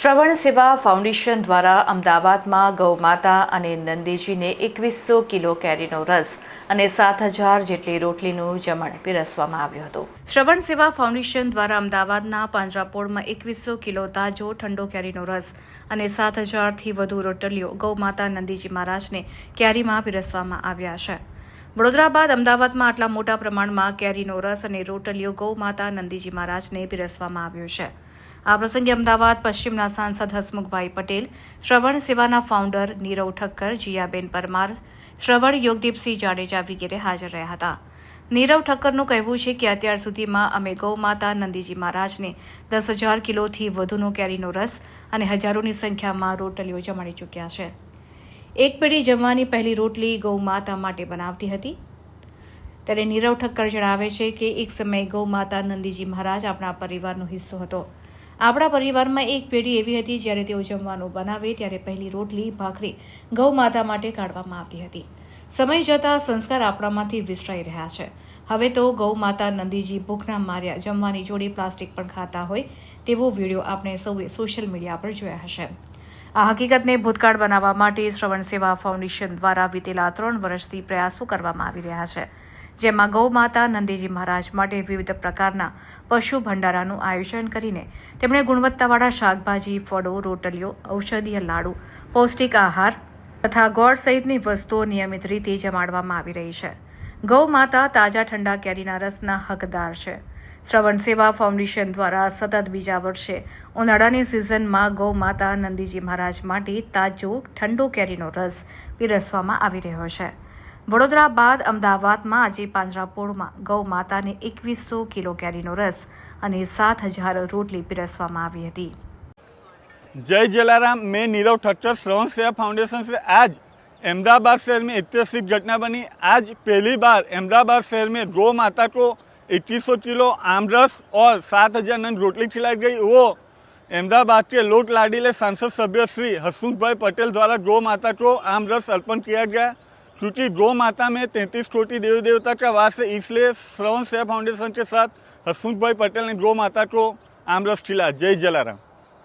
શ્રવણ સેવા ફાઉન્ડેશન દ્વારા અમદાવાદમાં ગૌમાતા અને નંદીજીને એકવીસો કિલો કેરીનો રસ અને સાત હજાર જેટલી રોટલીનું જમણ પીરસવામાં આવ્યું હતું. શ્રવણ સેવા ફાઉન્ડેશન દ્વારા અમદાવાદના પાંજરાપોળમાં એકવીસો કિલો તાજો ઠંડો કેરીનો રસ અને સાત હજારથી વધુ રોટલીઓ ગૌમાતા નંદીજી મહારાજને કેરીમાં પીરસવામાં આવ્યા છે. વડોદરા બાદ અમદાવાદમાં આટલા મોટા પ્રમાણમાં કેરીનો રસ અને રોટલીઓ ગૌમાતા નંદીજી મહારાજને પીરસવામાં આવ્યો છે. આ પ્રસંગે અમદાવાદ પશ્ચિમના સાંસદ હસમુખભાઈ પટેલ, શ્રવણ સેવાના ફાઉન્ડર નીરવ ઠક્કર, જીયાબેન પરમાર, શ્રવણ યોગદીપસિંહ જાડેજા વગેરે હાજર રહ્યા હતા. નીરવ ઠક્કરનું કહેવું છે કે અત્યાર સુધીમાં અમે ગૌ માતા નંદીજી મહારાજને દસ હજાર કિલોથી વધુનો કેરીનો રસ અને હજારોની સંખ્યામાં રોટલીઓ જમાડી ચૂક્યા છે. એક પેઢી જમવાની પહેલી રોટલી ગૌ માતા માટે બનાવતી હતી. ત્યારે નીરવ ઠક્કર જણાવે છે કે એક સમયે ગૌ માતા નંદીજી મહારાજ આપણા પરિવારનો હિસ્સો હતો. આપણા પરિવારમાં એક પેઢી એવી હતી જ્યારે તેઓ જમવાનું બનાવે ત્યારે પહેલી રોટલી, ભાખરી ગૌ માતા માટે કાઢવામાં આવતી હતી. સમય જતાં સંસ્કાર આપણામાંથી વિસરાઈ રહ્યા છે. હવે તો ગૌ માતા નંદીજી ભૂખના માર્યા જમવાની જોડી પ્લાસ્ટિક પણ ખાતા હોય તેવો વીડિયો આપણે સૌએ સોશિયલ મીડિયા પર જોયા હશે. આ હકીકતને ભૂતકાળ બનાવવા માટે શ્રવણ સેવા ફાઉન્ડેશન દ્વારા વિતેલા ત્રણ વર્ષથી પ્રયાસો કરવામાં આવી રહ્યા છે. જેમાં ગૌ માતા નંદીજી મહારાજ માટે વિવિધ પ્રકારના પશુ ભંડારાનું આયોજન કરીને તેમણે ગુણવત્તાવાળા શાકભાજી, ફળો, રોટલીઓ, ઔષધીય લાડુ, પૌષ્ટિક આહાર તથા ગોળ સહિતની વસ્તુઓ નિયમિત રીતે જમાડવામાં આવી રહી છે. ગૌ માતા તાજા ઠંડા કેરીના રસના હકદાર છે. શ્રવણ સેવા ફાઉન્ડેશન દ્વારા સતત બીજા વર્ષે ઉનાળાની સિઝનમાં ગૌ માતા નંદીજી મહારાજ માટે તાજો ઠંડો કેરીનો રસ પીરસવામાં આવી રહ્યો છે. વડોદરા બાદ અમદાવાદમાં આજે પાંજરાપોળમાં ગૌ માતાને એકવીસો કિલો કેરીનો રસ અને સાત હજાર રોટલી પીરસવામાં આવી હતી जय जलाराम मैं नीरव ठक्कर श्रवण सेवा फाउंडेशन से आज अहमदाबाद शहर में ऐतिहासिक घटना बनी आज पहली बार अहमदाबाद शहर में गौ माता को 2100 किलो आमरस और 7000 नन रोटली खिलाई गई वो अहमदाबाद के लोक लाडीले सांसद सभ्य श्री हसमुख पटेल द्वारा गौ माता को आमरस अर्पण किया गया क्योंकि गौ माता में तैंतीस कोटि देवी देवता का वास है इसलिए श्रवण सेवा फाउंडेशन के साथ हसमुख पटेल ने गौ माता को आमरस खिलाया जय जलाराम